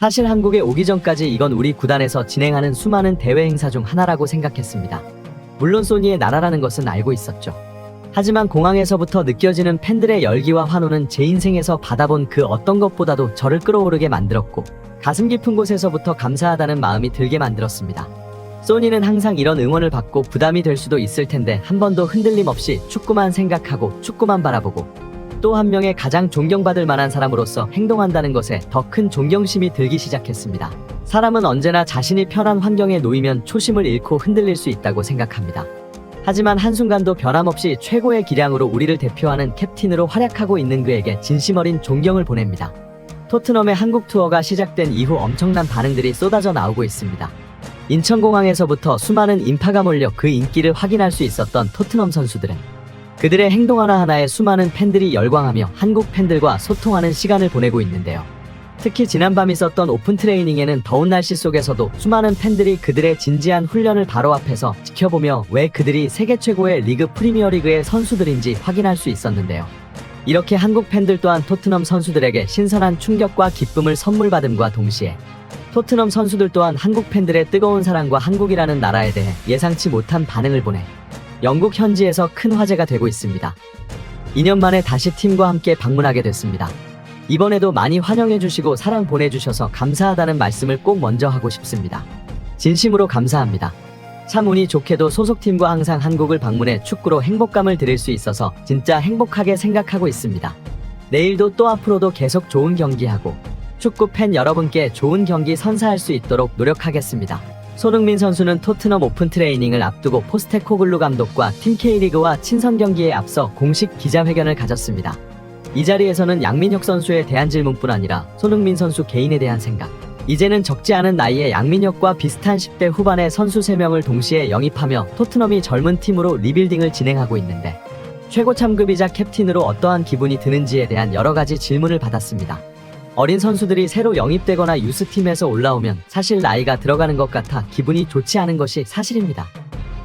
사실 한국에 오기 전까지 이건 우리 구단에서 진행하는 수많은 대회 행사 중 하나라고 생각했습니다. 물론 소니의 나라라는 것은 알고 있었죠. 하지만 공항에서부터 느껴지는 팬들의 열기와 환호는 제 인생에서 받아본 그 어떤 것보다도 저를 끌어오르게 만들었고 가슴 깊은 곳에서부터 감사하다는 마음이 들게 만들었습니다. 소니는 항상 이런 응원을 받고 부담이 될 수도 있을 텐데 한 번도 흔들림 없이 축구만 생각하고 축구만 바라보고 또 한 명의 가장 존경받을 만한 사람으로서 행동한다는 것에 더 큰 존경심이 들기 시작했습니다. 사람은 언제나 자신이 편한 환경에 놓이면 초심을 잃고 흔들릴 수 있다고 생각합니다. 하지만 한순간도 변함없이 최고의 기량으로 우리를 대표하는 캡틴으로 활약하고 있는 그에게 진심 어린 존경을 보냅니다. 토트넘의 한국 투어가 시작된 이후 엄청난 반응들이 쏟아져 나오고 있습니다. 인천공항에서부터 수많은 인파가 몰려 그 인기를 확인할 수 있었던 토트넘 선수들은 그들의 행동 하나하나에 수많은 팬들이 열광하며 한국 팬들과 소통하는 시간을 보내고 있는데요. 특히 지난밤 있었던 오픈 트레이닝에는 더운 날씨 속에서도 수많은 팬들이 그들의 진지한 훈련을 바로 앞에서 지켜보며 왜 그들이 세계 최고의 리그 프리미어리그의 선수들인지 확인할 수 있었는데요. 이렇게 한국 팬들 또한 토트넘 선수들에게 신선한 충격과 기쁨을 선물 받음과 동시에 토트넘 선수들 또한 한국 팬들의 뜨거운 사랑과 한국이라는 나라에 대해 예상치 못한 반응을 보내 영국 현지에서 큰 화제가 되고 있습니다. 2년 만에 다시 팀과 함께 방문하게 됐습니다. 이번에도 많이 환영해 주시고 사랑 보내주셔서 감사하다는 말씀을 꼭 먼저 하고 싶습니다. 진심으로 감사합니다. 참 운이 좋게도 소속팀과 항상 한국을 방문해 축구로 행복감을 드릴 수 있어서 진짜 행복하게 생각하고 있습니다. 내일도 또 앞으로도 계속 좋은 경기하고 축구 팬 여러분께 좋은 경기 선사할 수 있도록 노력하겠습니다. 손흥민 선수는 토트넘 오픈 트레이닝을 앞두고 포스테코글루 감독과 팀 K리그와 친선 경기에 앞서 공식 기자회견을 가졌습니다. 이 자리에서는 양민혁 선수에 대한 질문뿐 아니라 손흥민 선수 개인에 대한 생각, 이제는 적지 않은 나이에 양민혁과 비슷한 10대 후반의 선수 3명을 동시에 영입하며 토트넘이 젊은 팀으로 리빌딩을 진행하고 있는데 최고 참급이자 캡틴으로 어떠한 기분이 드는지에 대한 여러 가지 질문을 받았습니다. 어린 선수들이 새로 영입되거나 유스팀에서 올라오면 사실 나이가 들어가는 것 같아 기분이 좋지 않은 것이 사실입니다.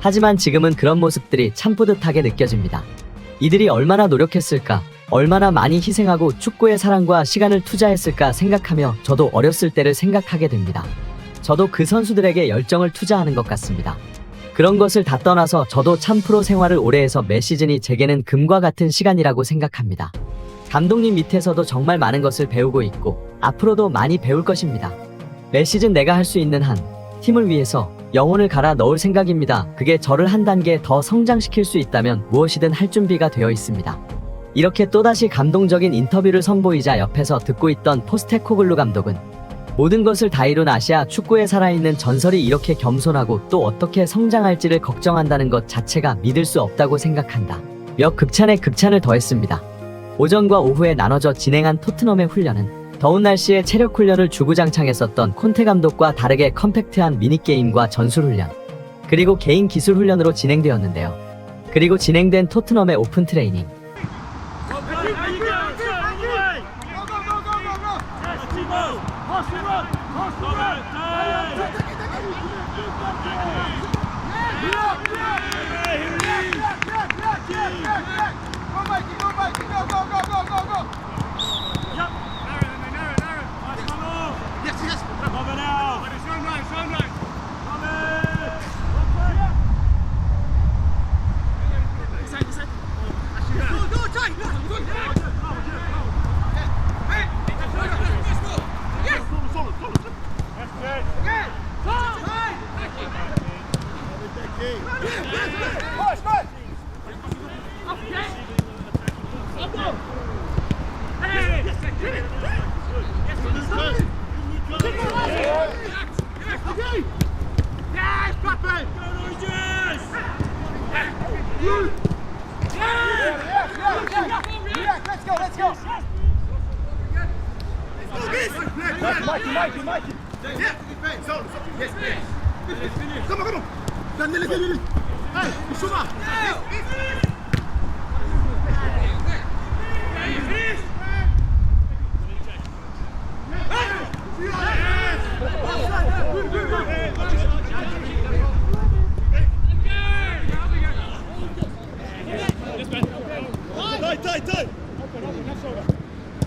하지만 지금은 그런 모습들이 참 뿌듯하게 느껴집니다. 이들이 얼마나 노력했을까, 얼마나 많이 희생하고 축구의 사랑과 시간을 투자했을까 생각하며 저도 어렸을 때를 생각하게 됩니다. 저도 그 선수들에게 열정을 투자하는 것 같습니다. 그런 것을 다 떠나서 저도 참 프로 생활을 오래 해서 매 시즌이 제게는 금과 같은 시간이라고 생각합니다. 감독님 밑에서도 정말 많은 것을 배우고 있고 앞으로도 많이 배울 것입니다. 매 시즌 내가 할 수 있는 한 팀을 위해서 영혼을 갈아 넣을 생각입니다. 그게 저를 한 단계 더 성장시킬 수 있다면 무엇이든 할 준비가 되어 있습니다. 이렇게 또다시 감동적인 인터뷰를 선보이자 옆에서 듣고 있던 포스테코글루 감독은 모든 것을 다 이룬 아시아 축구에 살아있는 전설이 이렇게 겸손하고 또 어떻게 성장할지를 걱정한다는 것 자체가 믿을 수 없다고 생각한다. 몇 극찬에 극찬을 더했습니다. 오전과 오후에 나눠져 진행한 토트넘의 훈련은 더운 날씨에 체력 훈련을 주구장창했었던 콘테 감독과 다르게 컴팩트한 미니게임과 전술 훈련, 그리고 개인 기술 훈련으로 진행되었는데요. 그리고 진행된 토트넘의 오픈 트레이닝. Mighty, mighty, mighty. Yeah. Zo, yes, yes. Kom maar, kom op. Dan wil ik jullie. Hey, Suma. Tijd, tijd, tijd!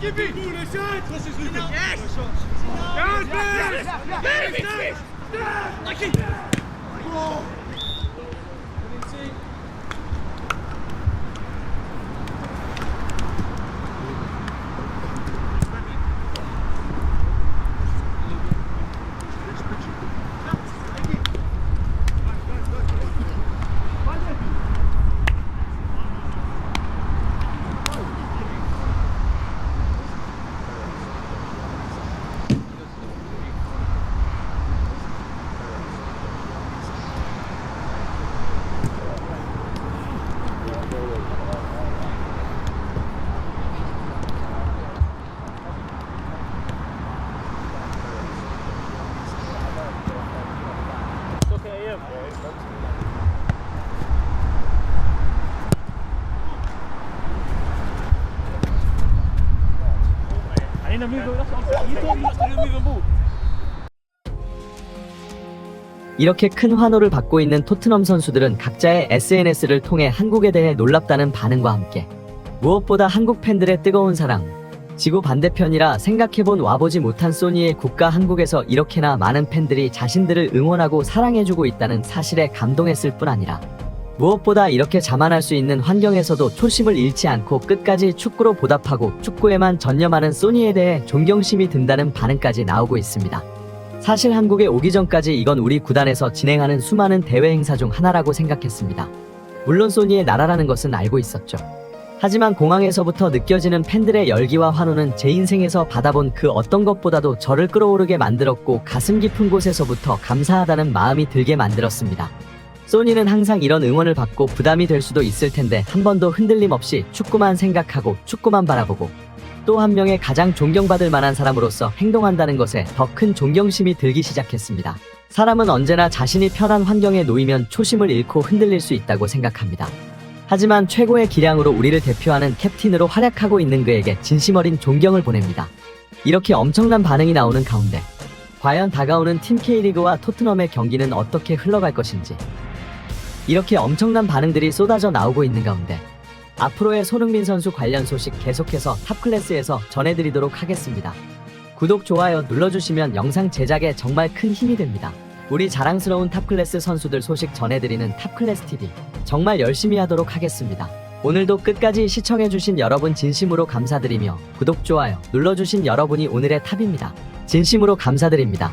Skippy! Cool, that's it! This is Lucas! Yes! Down, Ben! Yes! Yes! Yes! Yes! Yes! Yes! Yes! Yes! Yes! Yes! Lucky. 이렇게 큰 환호를 받고 있는 토트넘 선수들은 각자의 SNS를 통해 한국에 대해 놀랍다는 반응과 함께 무엇보다 한국 팬들의 뜨거운 사랑, 지구 반대편이라 생각해본 와보지 못한 소니의 국가 한국에서 이렇게나 많은 팬들이 자신들을 응원하고 사랑해주고 있다는 사실에 감동했을 뿐 아니라 무엇보다 이렇게 자만할 수 있는 환경에서도 초심을 잃지 않고 끝까지 축구로 보답하고 축구에만 전념하는 소니에 대해 존경심이 든다는 반응까지 나오고 있습니다. 사실 한국에 오기 전까지 이건 우리 구단에서 진행하는 수많은 대회 행사 중 하나라고 생각했습니다. 물론 소니의 나라라는 것은 알고 있었죠. 하지만 공항에서부터 느껴지는 팬들의 열기와 환호는 제 인생에서 받아본 그 어떤 것보다도 저를 끌어오르게 만들었고 가슴 깊은 곳에서부터 감사하다는 마음이 들게 만들었습니다. 소니는 항상 이런 응원을 받고 부담이 될 수도 있을 텐데 한 번도 흔들림 없이 축구만 생각하고 축구만 바라보고 또 한 명의 가장 존경받을 만한 사람으로서 행동한다는 것에 더 큰 존경심이 들기 시작했습니다. 사람은 언제나 자신이 편한 환경에 놓이면 초심을 잃고 흔들릴 수 있다고 생각합니다. 하지만 최고의 기량으로 우리를 대표하는 캡틴으로 활약하고 있는 그에게 진심 어린 존경을 보냅니다. 이렇게 엄청난 반응이 나오는 가운데 과연 다가오는 팀 K리그와 토트넘의 경기는 어떻게 흘러갈 것인지 이렇게 엄청난 반응들이 쏟아져 나오고 있는 가운데 앞으로의 손흥민 선수 관련 소식 계속해서 탑클래스에서 전해드리도록 하겠습니다. 구독, 좋아요 눌러주시면 영상 제작에 정말 큰 힘이 됩니다. 우리 자랑스러운 탑클래스 선수들 소식 전해드리는 탑클래스TV 정말 열심히 하도록 하겠습니다. 오늘도 끝까지 시청해주신 여러분 진심으로 감사드리며 구독, 좋아요 눌러주신 여러분이 오늘의 탑입니다. 진심으로 감사드립니다.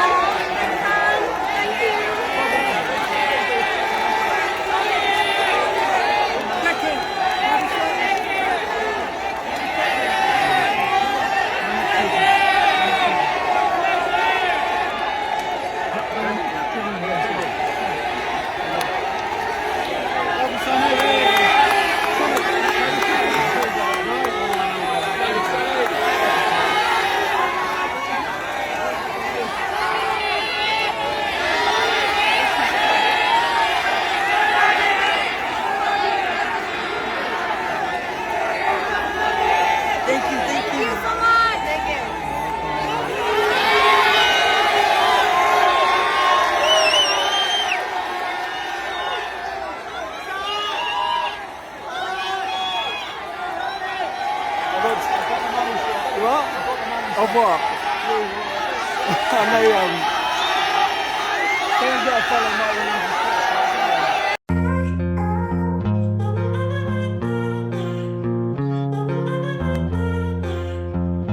What? Of what? I know, um... Get a.